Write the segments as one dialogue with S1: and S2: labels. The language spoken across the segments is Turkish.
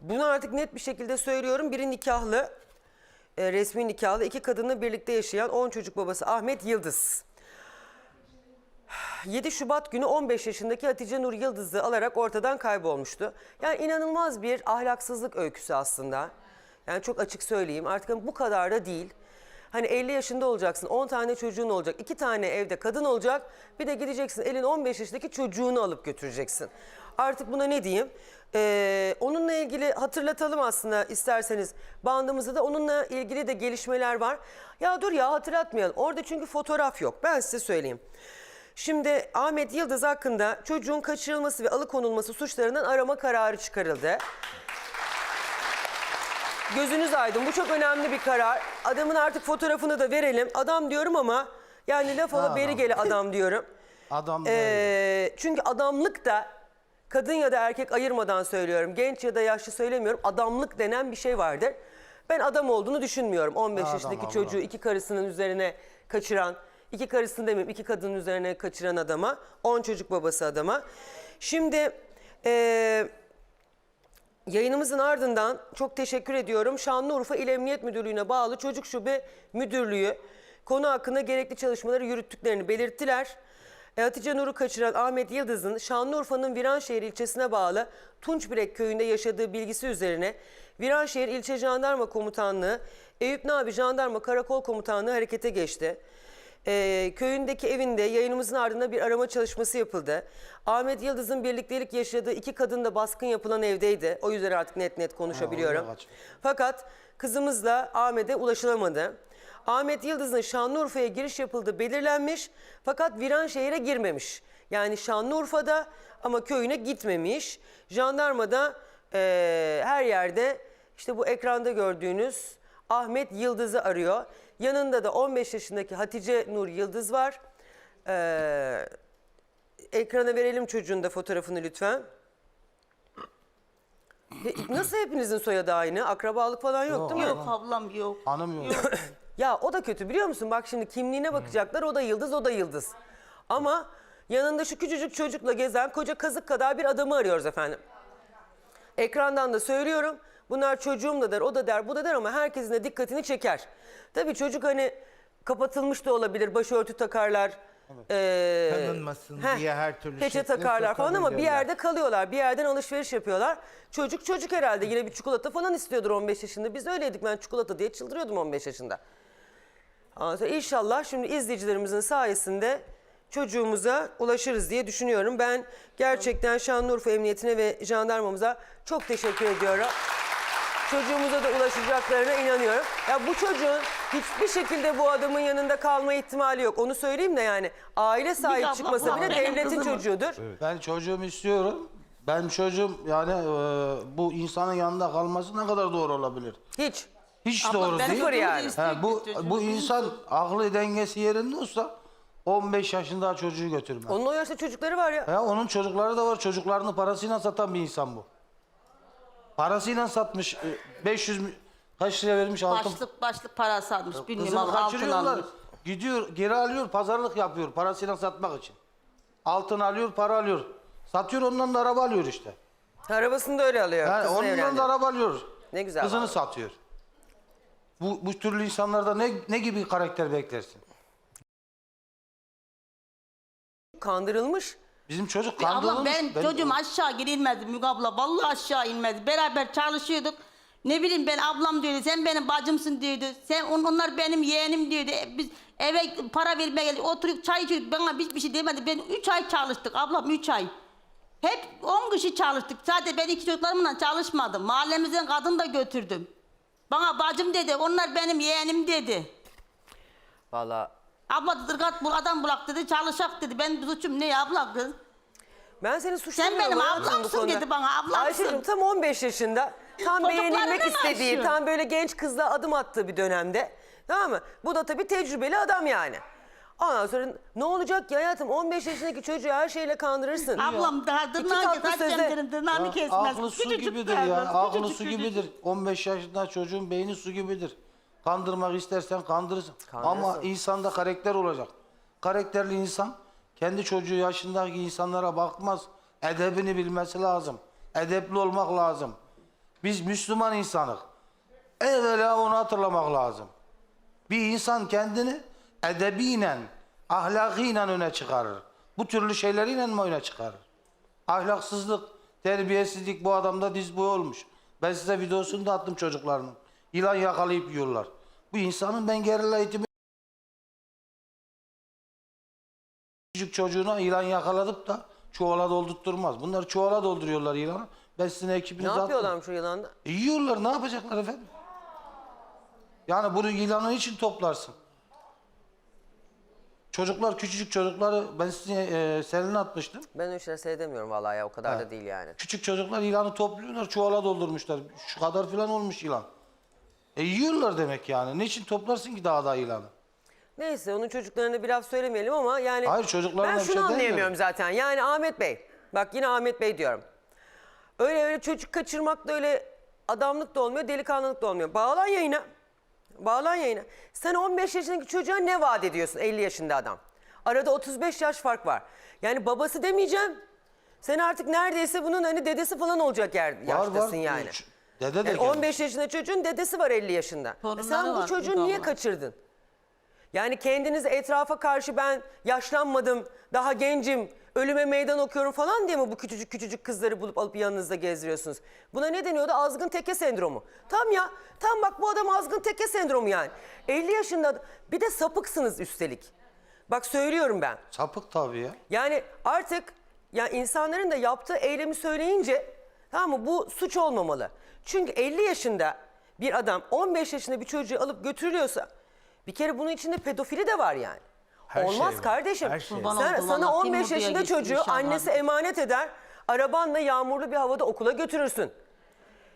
S1: Bunu artık net bir şekilde söylüyorum. Biri nikahlı, e, resmi nikahlı. iki kadınla birlikte yaşayan 10 çocuk babası Ahmet Yıldız. 7 Şubat günü 15 yaşındaki Hatice Nur Yıldız'ı alarak ortadan kaybolmuştu. Yani inanılmaz bir ahlaksızlık öyküsü aslında. Yani çok açık söyleyeyim artık hani bu kadar da değil. Hani 50 yaşında olacaksın, 10 tane çocuğun olacak, 2 tane evde kadın olacak. Bir de gideceksin elin 15 yaşındaki çocuğunu alıp götüreceksin. Artık buna ne diyeyim? Ee, onunla ilgili hatırlatalım aslında isterseniz. Bandımızda da onunla ilgili de gelişmeler var. Ya dur ya hatırlatmayalım. Orada çünkü fotoğraf yok. Ben size söyleyeyim. Şimdi Ahmet Yıldız hakkında çocuğun kaçırılması ve alıkonulması suçlarından arama kararı çıkarıldı. Gözünüz aydın. Bu çok önemli bir karar. Adamın artık fotoğrafını da verelim. Adam diyorum ama yani laf ola beri gele adam diyorum.
S2: Adam.
S1: Ee, çünkü adamlık da kadın ya da erkek ayırmadan söylüyorum. Genç ya da yaşlı söylemiyorum. Adamlık denen bir şey vardır. Ben adam olduğunu düşünmüyorum. 15
S2: Adam,
S1: yaşındaki
S2: Allah.
S1: çocuğu iki karısının üzerine kaçıran, iki karısını demeyeyim iki kadının üzerine kaçıran adama, 10 çocuk babası adama. Şimdi eee Yayınımızın ardından çok teşekkür ediyorum. Şanlıurfa İl Emniyet Müdürlüğü'ne bağlı Çocuk Şube Müdürlüğü konu hakkında gerekli çalışmaları yürüttüklerini belirttiler. E, Hatice Nur'u kaçıran Ahmet Yıldız'ın Şanlıurfa'nın Viranşehir ilçesine bağlı Tunçbirek köyünde yaşadığı bilgisi üzerine Viranşehir İlçe Jandarma Komutanlığı, Eyüp Nabi Jandarma Karakol Komutanlığı harekete geçti. Ee, köyündeki evinde yayınımızın ardında bir arama çalışması yapıldı. Ahmet Yıldız'ın birliktelik yaşadığı iki kadın da baskın yapılan evdeydi. O yüzden artık net net konuşabiliyorum.
S2: kaçmış.
S1: Fakat kızımızla Ahmet'e ulaşılamadı. Ahmet Yıldız'ın Şanlıurfa'ya giriş yapıldığı belirlenmiş fakat Viranşehir'e girmemiş. Yani Şanlıurfa'da ama köyüne gitmemiş. Jandarma da eee, her yerde işte bu ekranda gördüğünüz Ahmet Yıldız'ı arıyor. Yanında da 15 yaşındaki Hatice Nur Yıldız var. Eee, ekrana verelim çocuğun da fotoğrafını lütfen. Nasıl hepinizin soyadı aynı? Akrabalık falan yok,
S2: Yok,
S1: değil mi?
S3: Yok ablam yok.
S2: Hanım yok.
S1: Ya o da kötü biliyor musun? Bak şimdi kimliğine bakacaklar o da yıldız o da yıldız. Ama yanında şu küçücük çocukla gezen koca kazık kadar bir adamı arıyoruz efendim. Ekrandan da söylüyorum. Bunlar çocuğum da der, o da der, bu da der ama herkesin de dikkatini çeker. Tabii çocuk hani kapatılmış da olabilir, başörtü takarlar. ee,
S4: Tanınmasın
S1: heh,
S4: diye her türlü
S1: Peçe
S4: şekle
S1: takarlar falan ama bir yerde kalıyorlar. Bir yerden alışveriş yapıyorlar. Çocuk çocuk herhalde yine bir çikolata falan istiyordur 15 yaşında. Biz öyleydik ben çikolata diye çıldırıyordum 15 yaşında. Sonra İnşallah şimdi izleyicilerimizin sayesinde çocuğumuza ulaşırız diye düşünüyorum. Ben gerçekten Şanlıurfa Emniyetine ve jandarmamıza çok teşekkür ediyorum. Çocuğumuza da ulaşacaklarına inanıyorum. Ya bu çocuğun hiçbir şekilde bu adamın yanında kalma ihtimali yok. Onu söyleyeyim de yani aile sahip
S3: abla
S1: çıkmasa bile
S3: benim
S1: devletin
S3: kızımın.
S1: çocuğudur.
S2: Ben çocuğumu istiyorum. Ben çocuğum yani e, bu insanın yanında kalması ne kadar doğru olabilir?
S1: Hiç.
S2: Hiç
S3: Abla,
S2: doğru
S3: ben
S2: değil.
S1: Sıfır yani.
S2: Ha, bu bu insan aklı dengesi yerinde olsa 15 yaşında çocuğu götürmez.
S1: Onun o yaşta çocukları var ya.
S2: Ya onun çocukları da var. Çocuklarını parasıyla satan bir insan bu. Parasıyla satmış. e, 500 mü- kaç liraya vermiş altın.
S3: Başlık başlık parası almış. Bilmiyorum
S2: Kızını
S3: al- altın
S2: kaçırıyorlar.
S3: almış.
S2: Gidiyor geri alıyor pazarlık yapıyor parasıyla satmak için. Altın alıyor para alıyor. Satıyor ondan da araba alıyor işte.
S1: Arabasını da öyle alıyor.
S2: Yani
S1: Kızını
S2: ondan da araba alıyor.
S1: Ne güzel
S2: Kızını
S1: vallahi.
S2: satıyor. Bu, bu türlü insanlarda ne, ne gibi karakter beklersin?
S1: Kandırılmış.
S2: Bizim çocuk
S3: Abla
S2: kandırılmış.
S3: benim
S2: Ben-
S3: çocuğum aşağı inmedi Müge abla. Vallahi aşağı inmedi. Beraber çalışıyorduk. Ne bileyim ben ablam diyordu. Sen benim bacımsın diyordu. Sen on- onlar benim yeğenim diyordu. E, Biz eve para vermeye geldik. Oturup çay içiyorduk. Bana hiçbir şey demedi. Ben 3 ay çalıştık. Ablam 3 ay. Hep 10 kişi çalıştık. Sadece ben iki çocuklarımla çalışmadım. Mahallemizden kadın da götürdüm. Bana bacım dedi. Onlar benim yeğenim dedi.
S1: Vallahi
S3: Abla dırgat bul adam bulak dedi. Çalışak dedi. Ben suçum ne abla kız?
S1: Ben seni suçlamıyorum.
S3: benim
S1: hayatım bu
S3: ablamsın
S1: konuda.
S3: dedi bana, ablamsın.
S1: Ayşe'cim tam 15 yaşında. Tam beğenilmek
S3: mı
S1: istediği, tam böyle genç kızla adım attığı bir dönemde. Tamam mı? Bu da tabii tecrübeli adam yani. Ondan sonra ne olacak ki hayatım 15 yaşındaki çocuğu her şeyle kandırırsın.
S3: Ablam daha tırnağı
S1: tatlı
S3: dedim. Tırnağını
S2: Ya
S3: kesmez.
S2: Aklı su
S3: Küçücük
S2: gibidir ya. Aklı
S3: küçücük
S2: su
S3: çocuk.
S2: gibidir. 15 yaşında çocuğun beyni su gibidir. Kandırmak istersen kandırırsın.
S1: Kandırırsın.
S2: Ama insanda karakter olacak. Karakterli insan kendi çocuğu yaşındaki insanlara bakmaz. Edebini bilmesi lazım. Edepli olmak lazım. Biz Müslüman insanız. Evvela onu hatırlamak lazım. Bir insan kendini edebiyle, ahlakıyla öne çıkarır. Bu türlü şeyleriyle mi öne çıkarır? Ahlaksızlık, terbiyesizlik bu adamda diz boyu olmuş. Ben size videosunu da attım çocuklarının. Yılan yakalayıp yiyorlar. Bu insanın ben gerilla eğitimi küçük çocuğuna yılan yakaladıp da çuvala doldurtturmaz. Bunlar çuvala dolduruyorlar yılanı. Ben sizin
S1: Ne
S2: ekibinize attım.
S1: yapıyorlarmış o yılanda?
S2: E, yiyorlar ne yapacaklar efendim? Yani bunu yılanın için toplarsın. Çocuklar küçücük çocukları ben size e, seninle atmıştım.
S1: Ben öyle şeyler seyredemiyorum vallahi ya o kadar da değil yani.
S2: Küçük çocuklar yılanı topluyorlar çuvala doldurmuşlar. Şu kadar falan olmuş yılan. E yiyorlar demek yani. Niçin toplarsın ki daha da yılanı?
S1: Neyse onun çocuklarına bir laf söylemeyelim ama yani
S2: Hayır, çocuklarına
S1: ben
S2: bir
S1: şunu
S2: şey
S1: anlayamıyorum
S2: demiyorum.
S1: zaten. Yani Ahmet Bey bak yine Ahmet Bey diyorum. Öyle öyle çocuk kaçırmak da öyle adamlık da olmuyor, delikanlılık da olmuyor. Bağlan yayına. Bağlan yayına. Sen 15 yaşındaki çocuğa ne vaat ediyorsun 50 yaşında adam? Arada 35 yaş fark var. Yani babası demeyeceğim. Sen artık neredeyse bunun hani dedesi falan olacak yer,
S2: Var
S1: yaştasın
S2: var.
S1: yani.
S2: Ç- Dede de
S1: Yani
S2: gelmiş.
S1: 15 yaşında çocuğun dedesi var 50 yaşında. E
S3: Torunları
S1: sen bu
S3: var,
S1: çocuğu niye
S3: abla.
S1: kaçırdın? Yani kendinizi etrafa karşı ben yaşlanmadım, daha gencim, ölüme meydan okuyorum falan diye mi bu küçücük küçücük kızları bulup alıp yanınızda gezdiriyorsunuz? Buna ne deniyordu? Azgın teke sendromu. Tam ya, tam bak bu adam azgın teke sendromu yani. 50 yaşında bir de sapıksınız üstelik. Bak söylüyorum ben.
S2: Sapık tabii ya.
S1: Yani artık ya insanların da yaptığı eylemi söyleyince tamam mı bu suç olmamalı. Çünkü 50 yaşında bir adam 15 yaşında bir çocuğu alıp götürülüyorsa bir kere bunun içinde pedofili de var yani.
S4: Her şey
S1: Olmaz
S4: var,
S1: kardeşim.
S4: her şey.
S1: Sen, sana
S3: oldum,
S1: 15
S3: kim buraya
S1: yaşında
S3: gitsin
S1: çocuğu
S3: inşallah.
S1: annesi emanet eder. Arabanla yağmurlu bir havada okula götürürsün.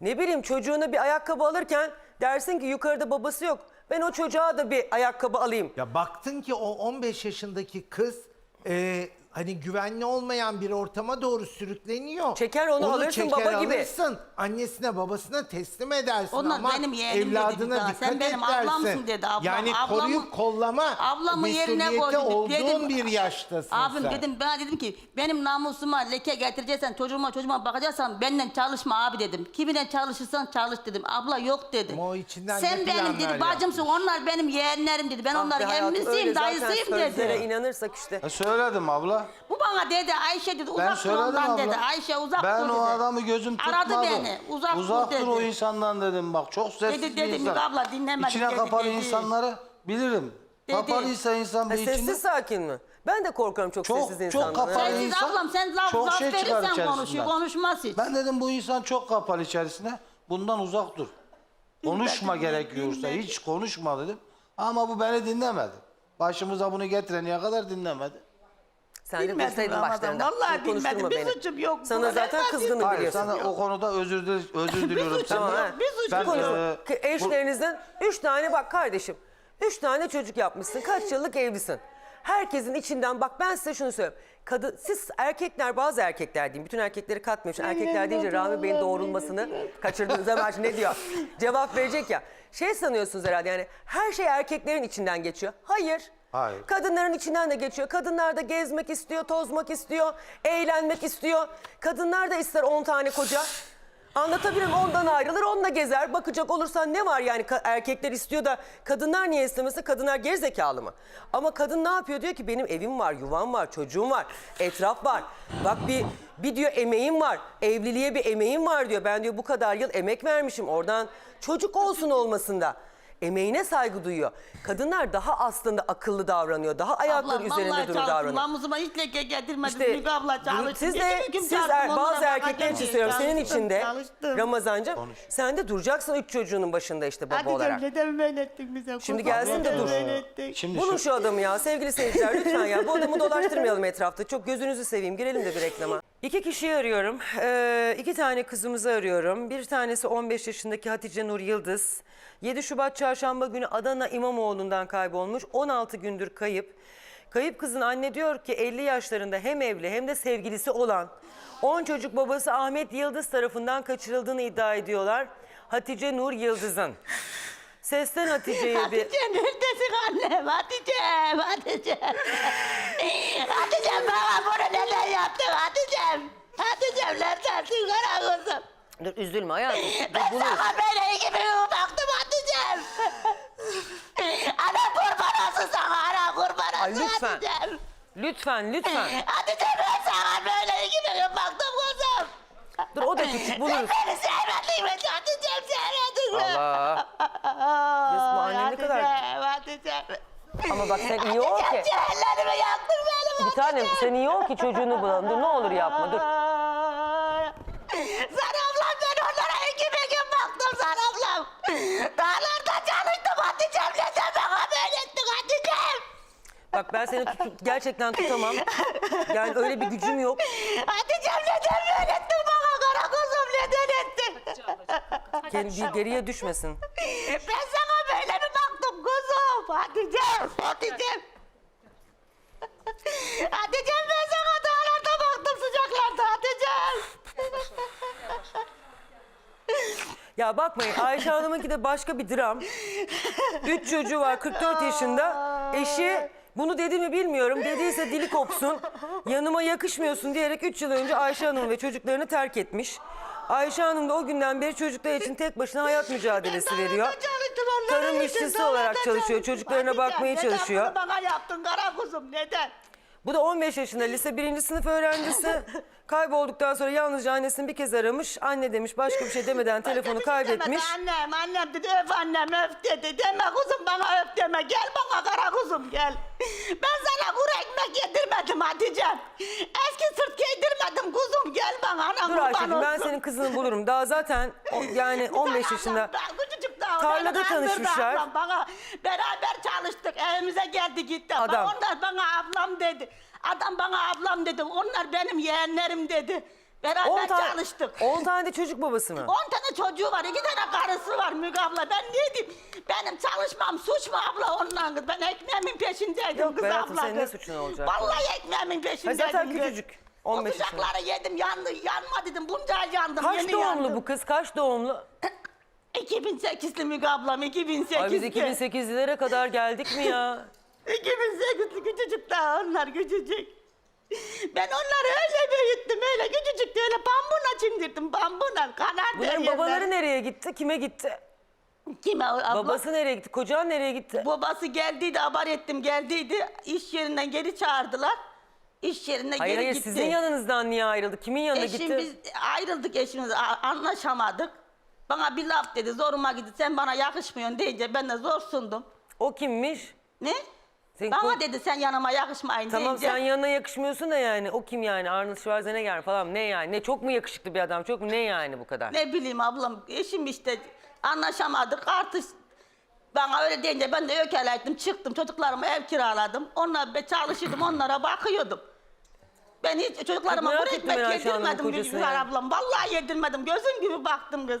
S1: Ne bileyim çocuğuna bir ayakkabı alırken dersin ki yukarıda babası yok. Ben o çocuğa da bir ayakkabı alayım.
S4: Ya baktın ki o 15 yaşındaki kız e, hani güvenli olmayan bir ortama doğru sürükleniyor.
S1: Çeker onu alırsın
S4: çeker
S1: baba gibi.
S4: alırsın, annesine babasına teslim edersin
S3: Onlar
S4: ama
S3: benim yeğenim dedi
S4: evladına
S3: daha.
S4: dikkat
S3: Sen benim
S4: et dersin.
S3: ablamsın dedi ablam.
S4: Yani
S3: Ablamı-
S4: koruyup kollama
S3: Ablamı yerine koy
S4: mesuliyeti
S3: dedi.
S4: olduğun
S3: Dedim,
S4: bir yaştasın
S3: Abim
S4: sen.
S3: dedim ben dedim ki benim namusuma leke getireceksen çocuğuma çocuğuma bakacaksan benden çalışma abi dedim. Kimine çalışırsan çalış dedim. Abla yok dedi.
S4: Ama o içinden
S3: Sen
S4: ne
S3: benim
S4: planlar
S3: dedi bacımsın onlar benim yeğenlerim dedi. Ben
S1: Ah be
S3: onların
S1: hayatım, öyle
S3: emmisiyim
S1: zaten
S3: dayısıyım
S1: sözlere
S3: dedi.
S1: inanırsak işte.
S2: E söyledim abla.
S3: Bu bana dedi Ayşe dedi
S2: Ben
S3: uzak dur
S2: söyledim
S3: ondan
S2: abla.
S3: dedi. Ayşe uzak
S2: ben
S3: dur dedi.
S2: o adamı gözüm tutmadı.
S3: Aradı beni uzak,
S2: Uzak
S3: dur
S2: dur o
S3: dedi.
S2: insandan dedim bak. Çok sessiz
S3: Dedi,
S2: bir
S3: dedi,
S2: insan.
S3: Müge abla dinlemedi,
S2: İçine
S3: dedi,
S2: kapalı
S3: dedi.
S2: insanları bilirim.
S3: Dedi.
S2: Kapalıysa insan
S1: Ha,
S2: bir içinde...
S1: sessiz sakin mi? Ben de korkarım çok,
S2: Çok-
S1: sessiz
S2: çok
S1: insandan.
S2: kapalı.
S3: Sensiz
S2: insan
S3: ablam sen laf,
S2: çok
S3: laf
S2: şey çıkar
S3: verirsen konuşuyor konuşmaz hiç.
S2: Ben dedim bu insan çok kapalı içerisine. Bundan uzak dur. Konuşma
S3: Dinledim,
S2: gerekiyorsa.
S3: dinledim.
S2: Hiç konuşma dedim. Ama bu beni dinlemedi. Başımıza bunu getirene kadar dinlemedi.
S1: Sen de
S3: Bilmedim
S1: dursaydın
S3: Ramazan,
S1: başlarında.
S3: vallahi
S1: Şimdi konuşturma
S3: bilmedim. Bir
S1: beni.
S3: suçum yok.
S1: Sana
S3: Buna
S1: zaten
S3: ben
S1: kızgınım
S2: Hayır
S1: biliyorsun.
S2: sana o konuda özür, dil- özür diliyorum.
S3: suçum
S1: Tamam, ha.
S3: Bir suçum
S2: Ben,
S3: yok.
S2: e,
S1: Eşlerinizden üç tane bak kardeşim. Üç tane çocuk yapmışsın. Kaç yıllık evlisin. Herkesin içinden bak ben size şunu söyleyeyim. Kadın, siz erkekler bazı erkekler diyeyim. Bütün erkekleri katmıyorum. Şimdi erkekler deyince Rami Bey'in doğrulmasını kaçırdığınız zaman şimdi ne diyor? Cevap verecek ya. Şey sanıyorsunuz herhalde yani her şey erkeklerin içinden geçiyor. Hayır.
S2: Hayır.
S1: Kadınların içinden de geçiyor. Kadınlar da gezmek istiyor, tozmak istiyor, eğlenmek istiyor. Kadınlar da ister 10 tane koca. Anlatabilirim ondan ayrılır onunla gezer. Bakacak olursan ne var yani erkekler istiyor da kadınlar niye istemesin? Kadınlar gerizekalı mı? Ama kadın ne yapıyor? Diyor ki benim evim var, yuvam var, çocuğum var, etraf var. Bak bir bir diyor emeğim var. Evliliğe bir emeğim var diyor. Ben diyor bu kadar yıl emek vermişim. Oradan çocuk olsun olmasında. Emeğine saygı duyuyor. Kadınlar daha aslında akıllı davranıyor. Daha ayakları
S3: Ablam
S1: üzerinde
S3: çalıştım.
S1: davranıyor.
S3: Namusuma hiç leke getirmedi.
S1: İşte
S3: Müge abla çalıştım.
S1: siz de siz er- bazı erkekler için söylüyorum. Senin için de. Ramazancığım sen de duracaksın üç çocuğunun başında işte baba
S3: Hadi
S1: olarak.
S3: canım neden böyle ettin bize?
S1: Şimdi gelsin de dur.
S2: Şimdi
S1: Bulun
S2: şu-
S1: şu adamı ya sevgili seyirciler lütfen ya. Bu adamı dolaştırmayalım etrafta. Çok gözünüzü seveyim. Girelim de bir reklama. İki kişiyi arıyorum. Ee, iki tane kızımızı arıyorum. Bir tanesi 15 yaşındaki Hatice Nur Yıldız. 7 Şubat çarşamba günü Adana İmamoğlu'ndan kaybolmuş. 16 gündür kayıp. Kayıp kızın anne diyor ki 50 yaşlarında hem evli hem de sevgilisi olan 10 çocuk babası Ahmet Yıldız tarafından kaçırıldığını iddia ediyorlar. Hatice Nur Yıldız'ın. Sesten Hatice'ye bir...
S3: Hatice neredesin annem? Hatice'm, Hatice'm. Hatice'm bana bunu neden yaptın Hatice'm? Hatice'm neredesin kara kızım?
S1: Dur üzülme hayatım. Dur buluruz.
S3: Sana böyle iki bir baktım Hatice'm. Ana kurban olsun sana ana kurban olsun
S1: Ay, lütfen.
S3: Hatice'm.
S1: Lütfen lütfen.
S3: Hatice ben sana böyle iki bir baktım kızım.
S1: Dur o da küçük buluruz.
S3: Beni sevmedin mi Hatice'm sevmedin mi?
S1: Allah. Kız bu anne ne kadar-. Ama bak sen iyi ol ki.
S3: Ciğerlerimi yaktın benim
S1: Bir tanem sen iyi ol ki çocuğunu bulalım. Dur ne olur yapma dur.
S3: Sen ablam ben onlara iki bir gün baktım sen ablam. Dağlarda çalıştım Hatice'm neden bana böyle ettin Hatice'm?
S1: Bak ben seni tutup gerçekten tutamam. Yani öyle bir gücüm yok.
S3: Hatice'm neden böyle ettin bana kara kuzum neden ettin?
S1: Kendi geriye düşmesin.
S3: ben sana böyle mi baktım kuzum? Hatice'm, Hatice'm. Hatice'm ben sana dağlarda baktım sıcaklarda Hatice'm.
S1: Ya bakmayın Ayşe Hanım'ınki de başka bir dram. Üç çocuğu var 44 yaşında. Eşi bunu dedi mi bilmiyorum. Dediyse dili kopsun. Yanıma yakışmıyorsun diyerek 3 yıl önce Ayşe Hanım ve çocuklarını terk etmiş. Ayşe Hanım da o günden beri çocuklar için tek başına hayat mücadelesi veriyor. Tarım işçisi olarak çalışıyor. Çocuklarına bakmaya çalışıyor.
S3: Neden bunu bana yaptın kara kuzum neden?
S1: Bu da 15 yaşında lise 1. sınıf öğrencisi. Kaybolduktan sonra yalnızca annesini bir kez aramış. Anne demiş başka bir şey demeden telefonu
S3: şey
S1: kaybetmiş.
S3: demedi Annem, annem dedi öf annem öf dedi. Deme kuzum bana öf deme. Gel bana kara kuzum gel. Ben sana kuru ekmek yedirmedim Hatice'm. Eski sırt giydirmedim kuzum. Gel bana anam
S1: Dur
S3: kurban
S1: Ayşe'cim ben
S3: olsun.
S1: senin kızını bulurum. Daha zaten o- yani 15
S3: Sen
S1: yaşında.
S3: ablam, küçücük daha.
S1: Tarlada
S3: kandırdı
S1: tanışmışlar.
S3: ablam Bana beraber çalıştık. Evimize geldi gitti.
S1: Adam.
S3: Onlar bana ablam dedi. Adam bana ablam dedi. Onlar benim yeğenlerim dedi.
S1: 10
S3: Beraber
S1: tane,
S3: çalıştık.
S1: 10 tane de çocuk babası mı?
S3: 10 tane çocuğu var, iki tane karısı var Müge abla. Ben ne diyeyim? Benim çalışmam suç mu abla ondan kız? Ben ekmeğimin peşindeydim
S1: Yok
S3: kız
S1: Berat'ım,
S3: abla.
S1: senin ne
S3: kız.
S1: suçun olacak?
S3: Vallahi ekmeğimin peşindeydim.
S1: zaten
S3: kız.
S1: küçücük, 15
S3: o sıcakları yedim, yandı, yanma dedim. Bunca yandım,
S1: Kaç
S3: yeni
S1: doğumlu
S3: yandım.
S1: bu kız? Kaç doğumlu?
S3: 2008'li Müge ablam, 2008'li.
S1: Ay biz 2008'lere kadar geldik mi ya?
S3: 2008'li küçücük daha onlar küçücük. Ben onları öyle büyüttüm, öyle küçücük öyle bambuna çimdirdim, bambuna. Kanar
S1: Bunların babaları nereye gitti? Kime gitti?
S3: Kime abla?
S1: Babası nereye gitti? Kocan nereye gitti?
S3: Babası geldiydi, haber ettim geldiydi. İş yerinden geri çağırdılar. İş yerine
S1: Hayır
S3: geri
S1: hayır
S3: gitti.
S1: sizin yanınızdan niye ayrıldı? Kimin yanına
S3: Eşim
S1: gitti?
S3: biz ayrıldık eşimiz a- anlaşamadık. Bana bir laf dedi zoruma gitti sen bana yakışmıyorsun deyince ben de zor sundum.
S1: O kimmiş?
S3: Ne?
S1: Senin
S3: bana dedi sen yanıma yakışmayın
S1: Tamam
S3: deyince.
S1: sen yanına yakışmıyorsun da yani. O kim yani? Arnold Schwarzenegger falan ne yani? Ne çok mu yakışıklı bir adam? Çok mu ne yani bu kadar?
S3: Ne bileyim ablam eşim işte anlaşamadık artık bana öyle deyince ben de ökelettim çıktım çocuklarıma ev kiraladım. Onlar ben çalışıyordum onlara bakıyordum. Ben hiç çocuklarıma
S1: merak
S3: kuru
S1: ettim
S3: ekmek
S1: ben Ayşe Hanım'ın
S3: yedirmedim
S1: kocasını yani.
S3: ablam. Vallahi yedirmedim gözüm gibi baktım kız.